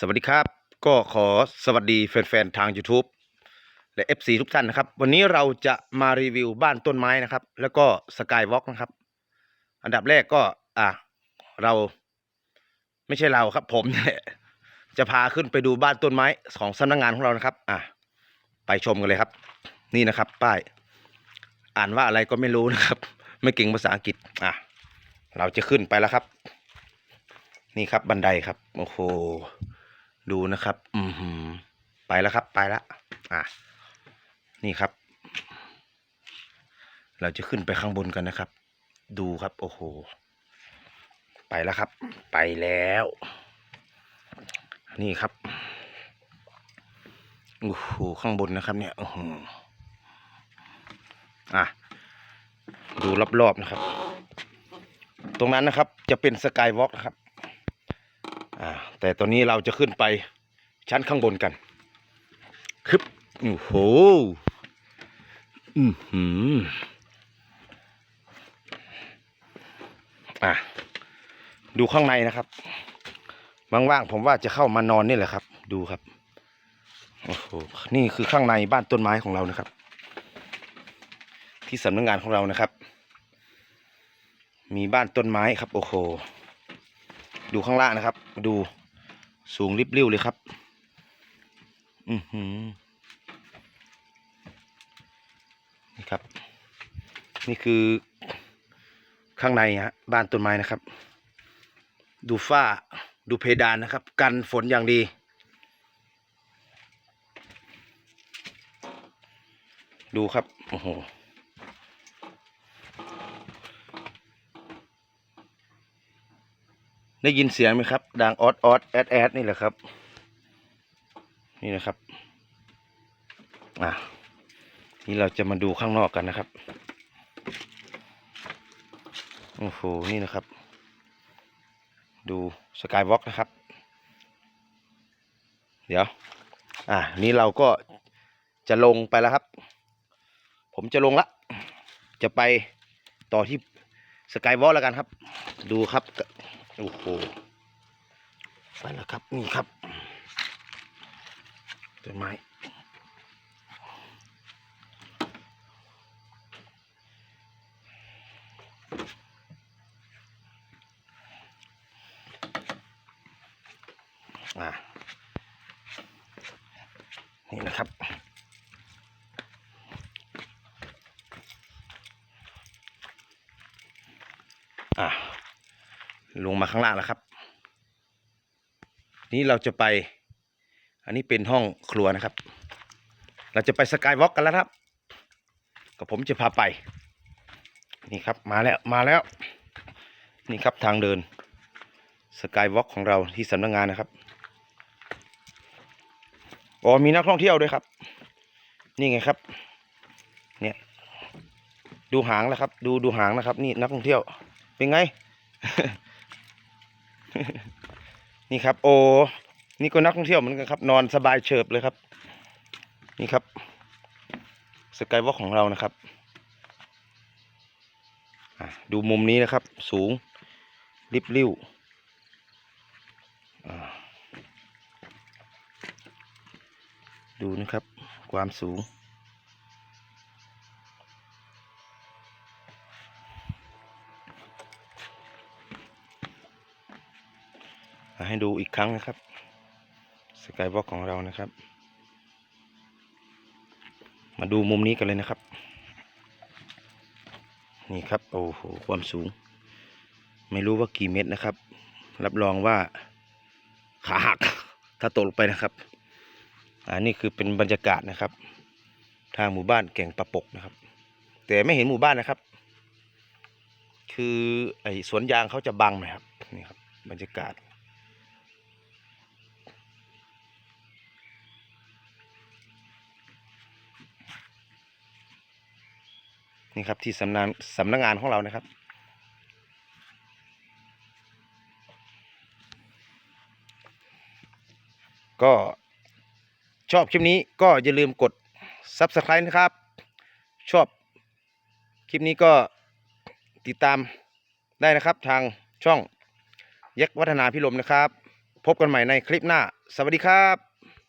สวัสดีครับ ก็ขอสวัสดีแฟนๆทาง YouTube และ FC ทุกท่านนะครับ วันนี้เราจะมารีวิวบ้านต้นไม้นะครับ แล้วก็สกายวอล์กนะครับ อันดับแรกก็อะเราไม่ใช่เราครับ ผมเนี่ยจะพาขึ้นไปดูบ้านต้นไม้ของสำนักงานของเรานะครับ อะไปชมกันเลยครับ นี่นะครับ ป้าย อ่านว่าอะไรก็ไม่รู้นะครับ ไม่เก่งภาษาอังกฤษอะเราจะขึ้นไปแล้วครับ นี่ครับบันไดครับ โอ้โห ดูนะครับ อือหือไปแล้วครับ ไปแล้วอะ นี่ครับ เราจะขึ้นไปข้างบนกันนะครับ ดูครับ โอ้โห ไปแล้วครับ ไปแล้ว นี่ครับ โอ้โห ข้างบนนะครับ เนี่ยโอ้โหอะ ดูรอบๆนะครับ ตรงนั้นนะครับ จะเป็นสกายวอล์กนะครับ อ่าแต่ตอนนี้เราจะขึ้นไปชั้นข้างบนกันคึบโอ้โหอือหืออะดูข้างในนะครับว่างๆผมว่าจะเข้ามานอนนี่แหละครับ ดูครับโอ้โหนี่คือข้างในบ้านต้นไม้ของเรานะครับ ที่สำนักงานของเรานะครับ มีบ้านต้นไม้ครับ โอ้โห ดูข้างล่างนะครับ ดูสูงริบเรี่ยวเลยครับ อือหือนี่ครับ นี่คือข้างในฮะบ้านต้นไม้นะครับ ดูฝ้าดูเพดานนะครับ กันฝนอย่างดีดูครับ โอ้โห ได้ยินเสียงไหมครับ ดังออดออดแอดแอดนี่แหละครับ นี่นะครับอะนี่เราจะมาดูข้างนอกกันนะครับโอ้โหนี่นะครับ ดูสกายวอล์กนะครับ เดี๋ยว อะนี่เราก็จะลงไปแล้วครับ ผมจะลงละ จะไปต่อที่สกายวอล์กแล้วกันครับ ดูครับ โอ้โหไปแล้วครับ นี่ครับต้นไม้อ่านี่นะครับอ่า ลงมาข้างล่างแล้วครับ นี่เราจะไป อันนี้เป็นห้องครัวนะครับ เราจะไปสกายวอล์กกันแล้วครับกับผมจะพาไป นี่ครับมาแล้วมาแล้ว นี่ครับทางเดินสกายวอล์กของเราที่สำนักงานนะครับอ๋อมีนักท่องเที่ยวด้วยครับ นี่ไงครับเนี่ยดูหางแล้วครับ ดูดูหางนะครับ นี่นักท่องเที่ยว เป็นไง นี่ครับ โอ นี่ก็นักท่องเที่ยวเหมือนกันครับ นอนสบายเฉิบเลยครับ นี่ครับสกายวอล์กของเรานะครับดูมุมนี้นะครับ สูง ริบลิ่วดูนะครับ ความสูง ให้ดูอีกครั้งนะครับสกายวอล์กของเรานะครับ มาดูมุมนี้กันเลยนะครับ นี่ครับโอ้โหความสูง ไม่รู้ว่ากี่เมตรนะครับ รับรองว่าขาหักถ้าตกลงไปนะครับอันนี้คือเป็นบรรยากาศนะครับ ทางหมู่บ้านแก่งประปกนะครับ แต่ไม่เห็นหมู่บ้านนะครับ คือไอ้สวนยางเขาจะบังนะครับนี่ครับบรรยากาศ นี่ครับที่สำนักสำนักงานของเรานะครับ ก็ชอบคลิปนี้ก็อย่าลืมกด Subscribe นะครับ ชอบคลิปนี้ก็ติดตามได้นะครับทางช่องยักษ์วัฒนาพิรมนะครับ พบกันใหม่ในคลิปหน้า สวัสดีครับ